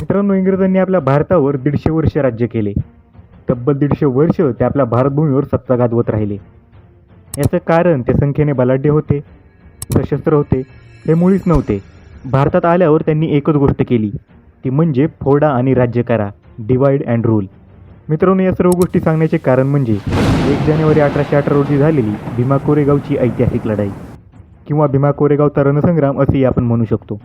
मित्रांनो इंग्रजांनी आपल्या भारतावर दीडशे वर्ष राज्य केले. तब्बल दीडशे वर्ष ते आपल्या भारतभूमीवर सत्ता गाजवत राहिले. याचं कारण ते संख्येने बलाढ्य होते सशस्त्र होते हे मुळीच नव्हते. भारतात आल्यावर त्यांनी एकच गोष्ट केली ती म्हणजे फोडा आणि राज्य करा डिवाइड अँड रूल मित्रांनो या सर्व गोष्टी सांगण्याचे कारण म्हणजे एक जानेवारी अठराशे अठरा रोजी झालेली भीमा कोरेगावची ऐतिहासिक लढाई किंवा भीमा कोरेगावचा रणसंग्राम असेही आपण म्हणू शकतो.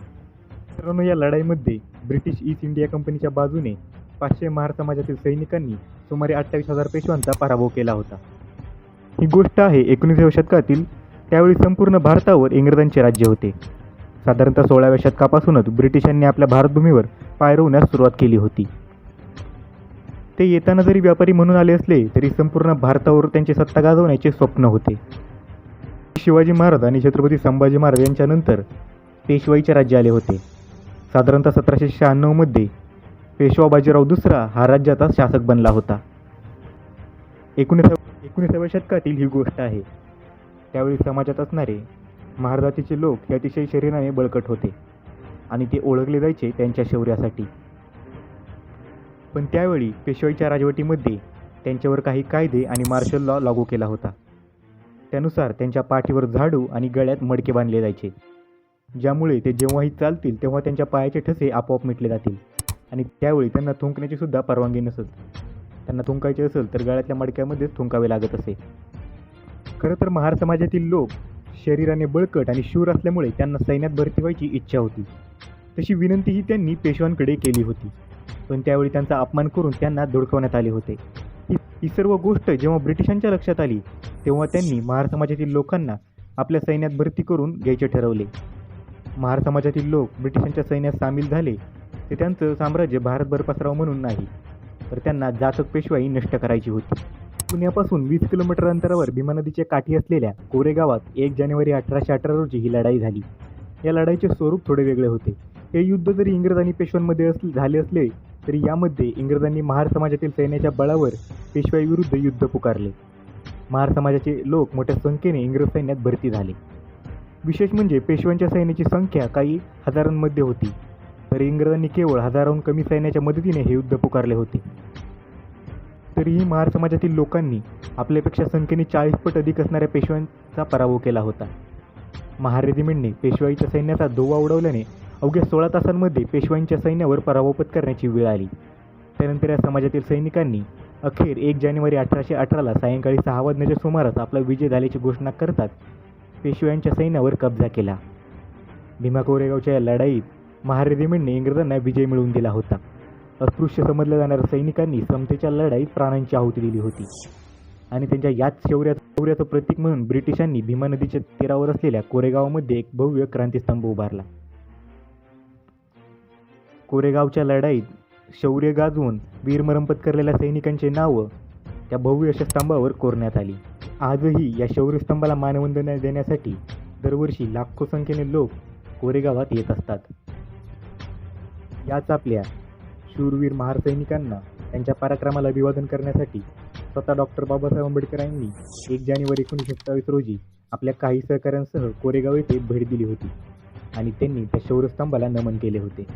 मित्रांनो या लढाईमध्ये ब्रिटिश ईस्ट इंडिया कंपनीच्या बाजूने पाचशे महार समाजातील सैनिकांनी सुमारे अठ्ठावीस हजार पेशवांचा पराभव केला होता. ही गोष्ट आहे एकोणीसाव्या शतकातील त्यावेळी संपूर्ण भारतावर इंग्रजांचे राज्य होते. साधारणतः सोळाव्या शतकापासूनच ब्रिटिशांनी आपल्या भारतभूमीवर पाय रोवण्यास सुरुवात केली होती. ते येताना जरी व्यापारी म्हणून आले असले तरी संपूर्ण भारतावर त्यांची सत्ता गाजवण्याचे स्वप्न होते. शिवाजी महाराज आणि छत्रपती संभाजी महाराज यांच्यानंतर पेशवाईचे राज्य आले होते. साधारणतः सतराशे शहाण्णवमध्ये पेशवा बाजीराव दुसरा हा राज्याचा शासक बनला होता. एकोणीसाव्या एकोणीसाव्या शतकातील ही गोष्ट आहे. त्यावेळी समाजात असणारे महारजातीचे लोक हे अतिशय शरीराने बळकट होते आणि ते ओळखले जायचे त्यांच्या शौर्यासाठी. पण त्यावेळी पेशवाईच्या राजवटीमध्ये त्यांच्यावर काही कायदे आणि मार्शल लॉ लागू केला होता. त्यानुसार त्यांच्या पाठीवर झाडू आणि गळ्यात मडके बांधले जायचे. ज्यामुळे ते जेव्हाही चालतील तेव्हा त्यांच्या पायाचे ठसे आपोआप मिटले जातील. आणि त्यावेळी त्यांना थुंकण्याची सुद्धा परवानगी नसत त्यांना थुंकायचे असेल तर गळ्यातल्या मडक्यामध्येच थुंकावे लागत असे. खरं तर महार समाजातील लोक शरीराने बळकट आणि शूर असल्यामुळे त्यांना सैन्यात भरती व्हायची इच्छा होती. तशी विनंतीही त्यांनी पेशवांकडे केली होती. पण त्यावेळी त्यांचा अपमान करून त्यांना धुडकवण्यात आले होते. ही ही सर्व गोष्ट जेव्हा ब्रिटिशांच्या लक्षात आली तेव्हा त्यांनी महार समाजातील लोकांना आपल्या सैन्यात भरती करून घ्यायचे ठरवले. महार समाजातील लोक ब्रिटिशांच्या सैन्यात सामील झाले ते त्यांचं साम्राज्य भारतभर पसरावं म्हणून नाही तर त्यांना जातक पेशवाई नष्ट करायची होती. पुण्यापासून वीस किलोमीटर अंतरावर भीमा नदीच्या काठी असलेल्या कोरेगावात एक जानेवारी अठराशे अठरा रोजी ही लढाई झाली. या लढाईचे स्वरूप थोडे वेगळे होते. हे युद्ध जरी इंग्रज आणि पेशव्यांमध्ये असले झाले असले तरी यामध्ये इंग्रजांनी महार समाजातील सैन्याच्या बळावर पेशवाईविरुद्ध युद्ध पुकारले. महार समाजाचे लोक मोठ्या संख्येने इंग्रज सैन्यात भरती झाले. विशेष म्हणजे पेशव्यांच्या सैन्याची संख्या काही हजारांमध्ये होती. तर इंग्रजांनी केवळ हजाराहून कमी सैन्याच्या मदतीने हे युद्ध पुकारले होते. तरीही महार समाजातील लोकांनी आपल्यापेक्षा संख्येने चाळीस पट अधिक असणाऱ्या पेशव्यांचा पराभव केला होता. महार रेजिमेंटने पेशवाईच्या सैन्याचा धोवा उडवल्याने अवघ्या सोळा तासांमध्ये पेशवाईंच्या सैन्यावर पराभव पत्करण्याची वेळ आली. त्यानंतर या समाजातील सैनिकांनी अखेर एक जानेवारी अठराशे अठराला सायंकाळी सहा वाजण्याच्या सुमारास आपला विजय झाल्याची घोषणा करतात पेशव्यांच्या सैन्यावर कब्जा केला. भीमा कोरेगावच्या या लढाईत महारेजिमेंटने इंग्रजांना विजय मिळवून दिला होता. अस्पृश्य समजल्या जाणाऱ्या सैनिकांनी समतेच्या लढाईत प्राणांची आहुती दिली होती. आणि त्यांच्या याच शौर्या शौर्याचं प्रतीक म्हणून ब्रिटिशांनी भीमा नदीच्या तीरावर असलेल्या कोरेगावमध्ये एक भव्य क्रांतीस्तंभ उभारला. कोरेगावच्या लढाईत शौर्य गाजवून वीरमरण पत्करलेल्या सैनिकांचे नावं त्या भव्य अशा स्तंभावर कोरण्यात आली. आजही या शौर्यस्तंभाला मानवंदना देण्यासाठी दरवर्षी लाखो संख्येने लोक कोरेगावात येत असतात. याच आपल्या शूरवीर महारसैनिकांना त्यांच्या पराक्रमाला अभिवादन करण्यासाठी स्वतः डॉक्टर बाबासाहेब आंबेडकर यांनी एक जानेवारी एकोणीसशे सत्तावीस रोजी आपल्या काही सहकाऱ्यांसह कोरेगाव येथे भेट दिली होती आणि त्यांनी त्या शौर्यस्तंभाला नमन केले होते.